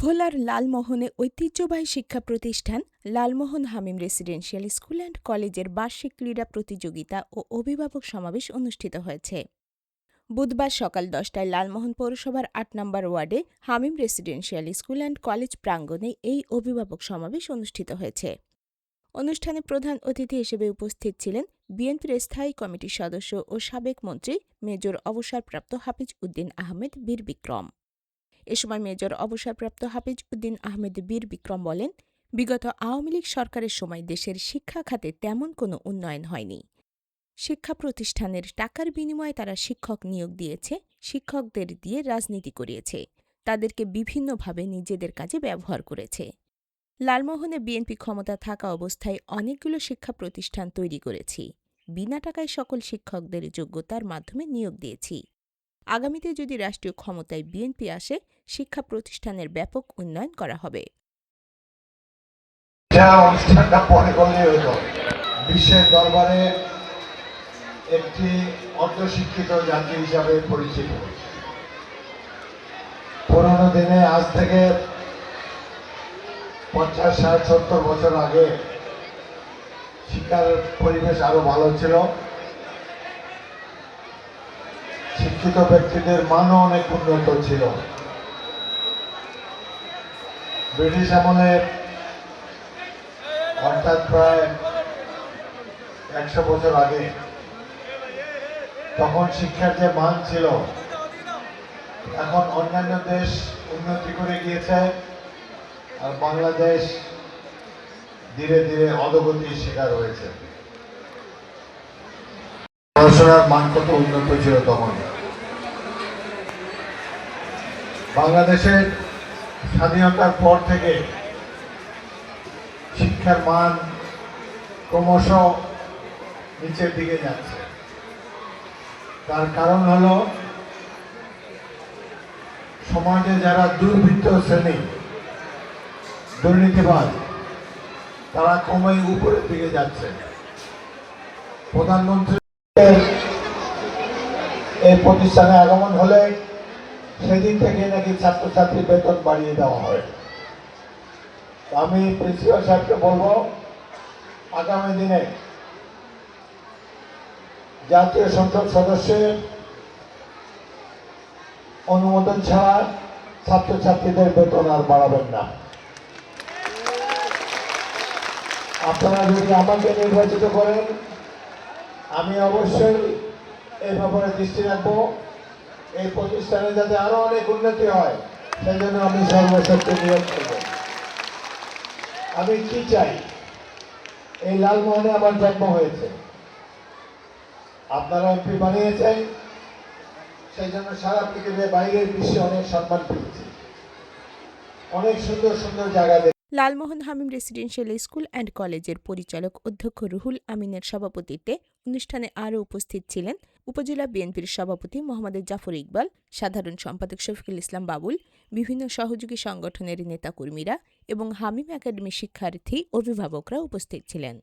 ভোলার লালমোহনে ঐতিহ্যবাহী শিক্ষা প্রতিষ্ঠান Lalmohan Hamim residential school and কলেজের বার্ষিক ক্রীড়া প্রতিযোগিতা ও অভিভাবক সমাবেশ অনুষ্ঠিত হয়েছে। বুধবার সকাল দশটায় লালমোহন পৌরসভার আট নম্বর ওয়ার্ডে Hamim residential school and college প্রাঙ্গণে এই অভিভাবক সমাবেশ অনুষ্ঠিত হয়েছে। অনুষ্ঠানে প্রধান অতিথি হিসেবে উপস্থিত ছিলেন বিএনপির স্থায়ী কমিটির সদস্য ও সাবেক মন্ত্রী মেজর অবসরপ্রাপ্ত হাফিজ উদ্দিন আহমেদ বীর বিক্রম এ সময় মেজর অবসরপ্রাপ্ত হাফিজ উদ্দিন আহমেদ বীর বিক্রম বলেন, বিগত আওয়ামী লীগ সরকারের সময় দেশের শিক্ষা খাতে তেমন কোনো উন্নয়ন হয়নি। শিক্ষা প্রতিষ্ঠানের টাকার বিনিময়ে তারা শিক্ষক নিয়োগ দিয়েছে, শিক্ষকদের দিয়ে রাজনীতি করিয়েছে, তাদেরকে বিভিন্নভাবে নিজেদের কাজে ব্যবহার করেছে। লালমোহনে বিএনপি ক্ষমতা থাকা অবস্থায় অনেকগুলো শিক্ষা প্রতিষ্ঠান তৈরি করেছি। বিনা টাকায় সকল শিক্ষকদের যোগ্যতার মাধ্যমে নিয়োগ দিয়েছি। আগামীতে যদি রাষ্ট্রীয় ক্ষমতায় বিএনপি আসে, শিক্ষা প্রতিষ্ঠানের ব্যাপক উন্নয়ন করা হবে। বিশ্বের দরবারে একটি অর্ধশিক্ষিত জাতি হিসাবে পরিচিত। পুরোনো দিনে আজ থেকে পঞ্চাশ, ষাট, সত্তর বছর আগে শিক্ষার পরিবেশ আরও ভালো ছিল। শিক্ষিত ব্যক্তিদের মানও অনেক উন্নত ছিল। ব্রিটিশ আমলে অর্থাৎ প্রায় একশো বছর আগে তখন শিক্ষার যে মান ছিল, এখন অন্যান্য দেশ উন্নতি করে গিয়েছে আর বাংলাদেশ ধীরে ধীরে অধগতির শিকার হয়েছে। পড়াশোনার মান কত উন্নত ছিল তখন? বাংলাদেশের স্বাধীনতার পর থেকে শিক্ষার মান ক্রমশ নিচের দিকে যাচ্ছে। তার কারণ হল, সমাজে যারা দুর্বৃত্ত শ্রেণি দুর্নীতিবাদ তারা ক্রমেই উপরের দিকে যাচ্ছে। প্রধানমন্ত্রী এই প্রতিষ্ঠানে আগমন হলে সেদিন থেকে নাকি ছাত্রছাত্রী বেতন বাড়িয়ে দেওয়া হয়। আমি প্রিন্সিপাল সাহেবকে বলব, আগামী দিনে জাতীয় সংসদ সদস্যের অনুমোদন ছাড়া ছাত্রছাত্রীদের বেতন আর বাড়াবেন না। আপনারা যদি আমাকে নির্বাচিত করেন, আমি অবশ্যই এই ব্যাপারে দৃষ্টি রাখব। এই প্রতিষ্ঠানে যাতে আরও অনেক উন্নতি হয় সেই জন্য আমি সর্বশক্তি নিয়োগ করব। আমি কি চাই? এই লালমোহনে আমার জন্ম হয়েছে। আপনারা এমপি বানিয়েছেন সেই জন্য সারা পৃথিবীর বাইরের বিশ্বে অনেক সম্মান পেয়েছি। অনেক সুন্দর সুন্দর জায়গা Lalmohan Hamim residential school and কলেজের পরিচালক অধ্যক্ষ রুহুল আমিনের সভাপতিত্বে অনুষ্ঠানে আরও উপস্থিত ছিলেন উপজেলা বিএনপির সভাপতি মোহাম্মদ জাফর ইকবাল, সাধারণ সম্পাদক শফিকুল ইসলাম বাবুল, বিভিন্ন সহযোগী সংগঠনের নেতাকর্মীরা এবং হামিম একাডেমি শিক্ষার্থী অভিভাবকরা উপস্থিত ছিলেন।